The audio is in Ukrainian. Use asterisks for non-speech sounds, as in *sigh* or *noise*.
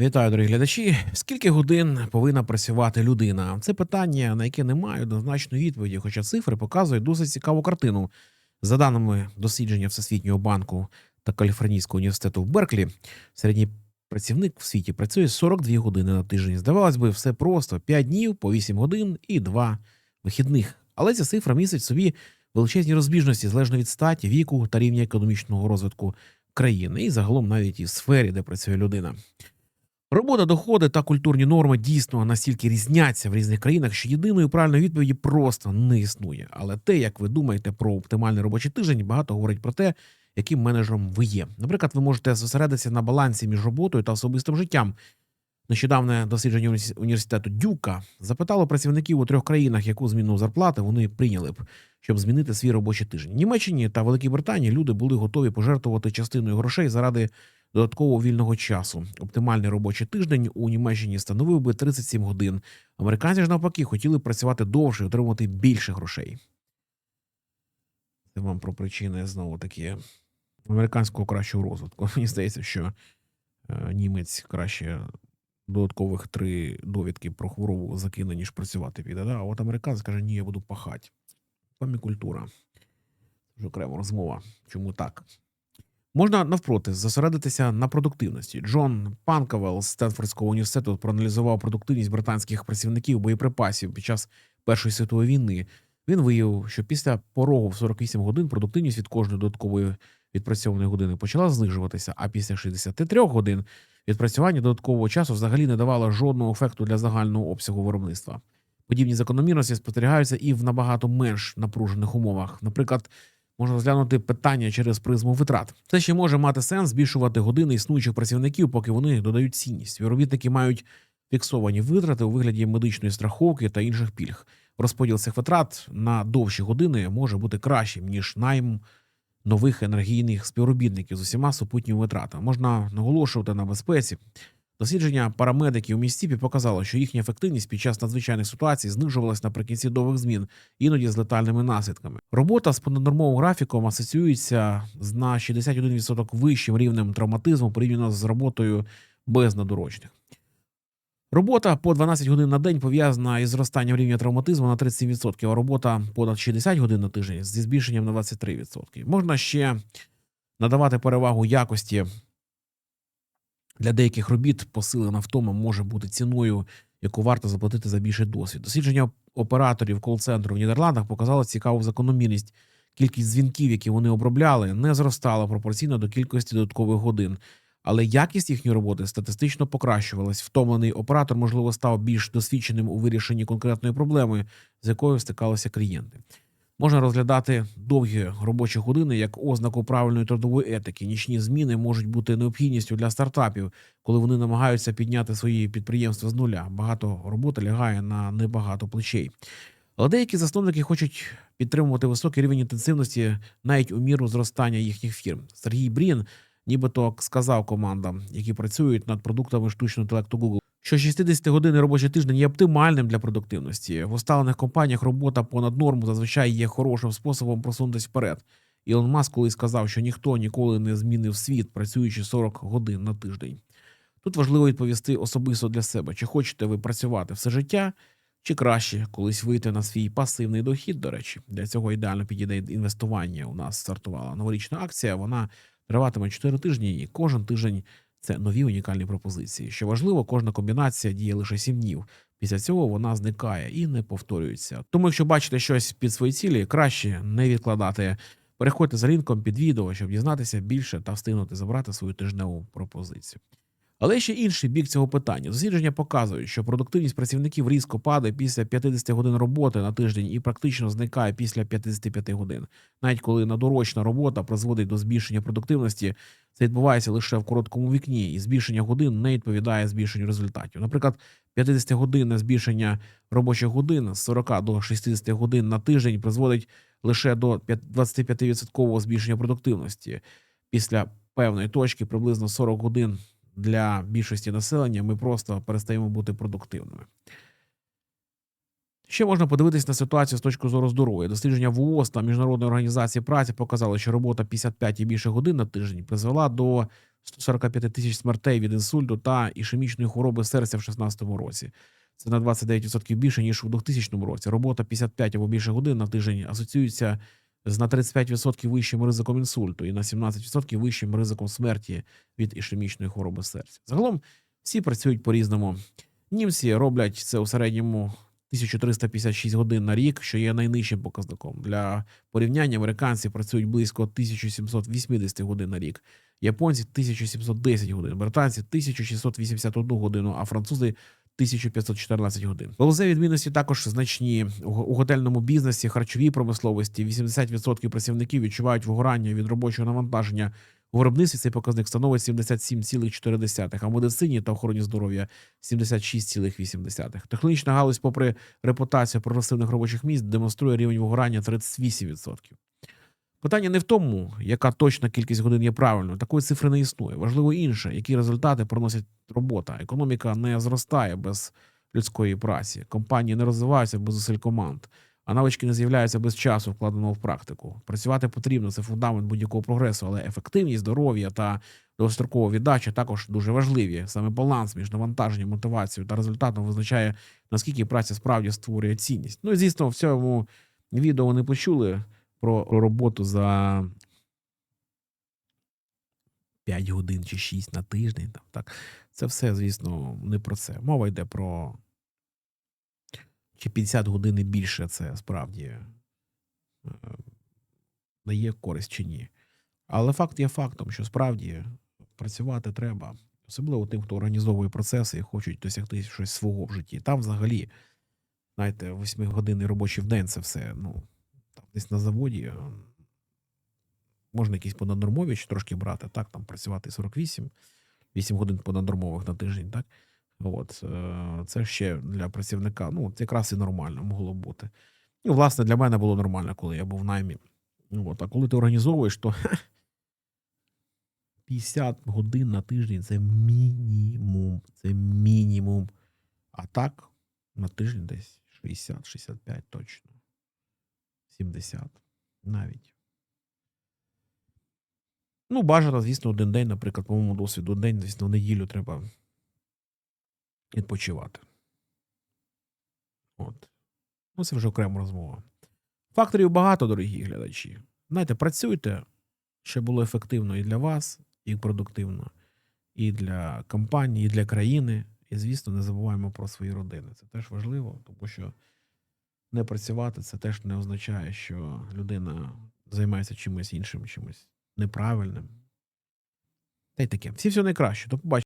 Вітаю, дорогі глядачі. Скільки годин повинна працювати людина? Це питання, на яке немає однозначної відповіді, хоча цифри показують досить цікаву картину. За даними дослідження Всесвітнього банку та Каліфорнійського університету в Берклі, середній працівник в світі працює 42 години на тиждень. Здавалось би, все просто: 5 днів по 8 годин і 2 вихідних. Але ця цифра містить в собі величезні розбіжності залежно від статі, віку та рівня економічного розвитку країни, і загалом навіть і сфері, де працює людина. Робота, доходи та культурні норми дійсно настільки різняться в різних країнах, що єдиної правильної відповіді просто не існує. Але те, як ви думаєте про оптимальний робочий тиждень, багато говорить про те, яким менеджером ви є. Наприклад, ви можете зосередитися на балансі між роботою та особистим життям. Нещодавне дослідження університету Дюка запитало працівників у трьох країнах, яку зміну зарплати вони прийняли б, щоб змінити свій робочий тиждень. В Німеччині та Великій Британії люди були готові пожертвувати частиною грошей заради додаткового вільного часу. Оптимальний робочий тиждень у Німеччині становив би 37 годин. Американці ж навпаки хотіли працювати довше і отримувати більше грошей. Це вам про причини знову таки американського кращого розвитку. Мені здається, що е, німець краще додаткових три довідки про хворобу закине, ніж працювати піде. Да? А от американець каже, ні, я буду пахати. Там і культура. Вже окрема розмова. Чому так? Можна навпроти зосередитися на продуктивності. Джон Панкавел з Стенфордського університету проаналізував продуктивність британських працівників боєприпасів під час Першої світової війни. Він виявив, що після порогу в 48 годин продуктивність від кожної додаткової відпрацьованої години почала знижуватися, а після 63 годин відпрацювання додаткового часу взагалі не давало жодного ефекту для загального обсягу виробництва. Подібні закономірності спостерігаються і в набагато менш напружених умовах. Наприклад, можна розглянути питання через призму витрат. Це ще може мати сенс збільшувати години існуючих працівників, поки вони додають цінність. Співробітники мають фіксовані витрати у вигляді медичної страховки та інших пільг. Розподіл цих витрат на довші години може бути кращим ніж найм нових енергійних співробітників з усіма супутніми витратами. Можна наголошувати на безпеці. Дослідження парамедиків у Містіпі показало, що їхня ефективність під час надзвичайних ситуацій знижувалась наприкінці довгих змін, іноді з летальними наслідками. Робота з понаднормовим графіком асоціюється з на 61% вищим рівнем травматизму порівняно з роботою без надурочних. Робота по 12 годин на день пов'язана із зростанням рівня травматизму на 37%, а робота понад 60 годин на тиждень зі збільшенням на 23%. Можна ще надавати перевагу якості для деяких робіт посилена втома може бути ціною, яку варто заплатити за більший досвід. Дослідження операторів кол-центру в Нідерландах показало цікаву закономірність. Кількість дзвінків, які вони обробляли, не зростала пропорційно до кількості додаткових годин, але якість їхньої роботи статистично покращувалась. Втомлений оператор, можливо, став більш досвідченим у вирішенні конкретної проблеми, з якою стикалися клієнти. Можна розглядати довгі робочі години як ознаку правильної трудової етики. Нічні зміни можуть бути необхідністю для стартапів, коли вони намагаються підняти свої підприємства з нуля. Багато роботи лягає на небагато плечей. Але деякі засновники хочуть підтримувати високий рівень інтенсивності навіть у міру зростання їхніх фірм. Сергій Брін, нібито сказав командам, які працюють над продуктами штучного інтелекту Google, що 60-годинний робочий тиждень є оптимальним для продуктивності. В усталених компаніях робота понад норму зазвичай є хорошим способом просунутися вперед. Ілон Маск колись сказав, що ніхто ніколи не змінив світ, працюючи 40 годин на тиждень. Тут важливо відповісти особисто для себе, чи хочете ви працювати все життя, чи краще колись вийти на свій пасивний дохід. До речі, для цього ідеально підійде інвестування. У нас стартувала новорічна акція. Вона триватиме 4 тижні, і кожен тиждень це нові унікальні пропозиції. Що важливо, кожна комбінація діє лише 7 днів. Після цього вона зникає і не повторюється. Тому, якщо бачите щось під свої цілі, краще не відкладати. Переходьте за лінком під відео, щоб дізнатися більше та встигнути забрати свою тижневу пропозицію. Але ще інший бік цього питання. Дослідження показують, що продуктивність працівників різко падає після 50 годин роботи на тиждень і практично зникає після 55 годин. Навіть коли надурочна робота призводить до збільшення продуктивності, це відбувається лише в короткому вікні, і збільшення годин не відповідає збільшенню результатів. Наприклад, 50-годинне збільшення робочих годин з 40 до 60 годин на тиждень призводить лише до 25% збільшення продуктивності. Після певної точки приблизно 40 годин для більшості населення ми просто перестаємо бути продуктивними. Ще можна подивитись на ситуацію з точки зору здоров'я. Дослідження ВООЗ та Міжнародної організації праці показали, що робота 55 і більше годин на тиждень призвела до 145 тисяч смертей від інсульту та ішемічної хвороби серця в 2016 році. Це на 29% більше ніж у 2000 році. Робота 55 або більше годин на тиждень асоціюється з на 35% вищим ризиком інсульту і на 17% вищим ризиком смерті від ішемічної хвороби серця. Загалом всі працюють по-різному. Німці роблять це у середньому 1356 годин на рік, що є найнижчим показником. Для порівняння американці працюють близько 1780 годин на рік, японці 1710 годин, британці 1681 годину, а французи 1514 годин. Галузеві відмінності також значні у готельному бізнесі, харчовій промисловості. 80% працівників відчувають вигорання від робочого навантаження. У виробництві цей показник становить 77,4, а в медицині та охороні здоров'я 76,8. Технологічна галузь, попри репутацію прогресивних робочих місць, демонструє рівень вигорання 38%. Питання не в тому, яка точна кількість годин є правильною. Такої цифри не існує. Важливо інше, які результати приносить робота. Економіка не зростає без людської праці. Компанії не розвиваються без зусиль команд, а навички не з'являються без часу, вкладеного в практику. Працювати потрібно це фундамент будь-якого прогресу, але ефективність, здоров'я та довгострокова віддача також дуже важливі. Саме баланс між навантаженням, мотивацією та результатом визначає, наскільки праця справді створює цінність. Ну і звісно, в цьому відео ви не почули про роботу за 5 годин чи 6 на тиждень. Там, так. Це все, звісно, не про це. Мова йде про чи 50 годин і більше це справді е, дає користь чи ні. Але факт є фактом, що справді працювати треба, особливо тим, хто організовує процеси і хочуть досягти щось свого в житті. Там взагалі, знаєте, 8 годинний робочий в день це все, ну, там десь на заводі е, можна якісь понаднормові ще трошки брати, так, там працювати 48, 8 годин понаднормових на тиждень, так. От, е, це ще для працівника, ну, це якраз і нормально могло бути. І, власне, для мене було нормально, коли я був в наймі. От, а коли ти організовуєш, то *laughs* 50 годин на тиждень це мінімум. Це мінімум. А так, на тиждень десь 60-65 точно. 70 навіть. Ну, бажано, звісно, один день, наприклад, по моєму досвіду, день, звісно, в неділю треба відпочивати. От. Ну, це вже окрема розмова. Факторів багато, дорогі глядачі. Знаєте, працюйте, щоб було ефективно і для вас, і продуктивно, і для компанії, і для країни. І, звісно, не забуваємо про свої родини. Це теж важливо, тому що не працювати це теж не означає, що людина займається чимось іншим, чимось неправильним. Та й таке. Всі все найкраще. До побачення.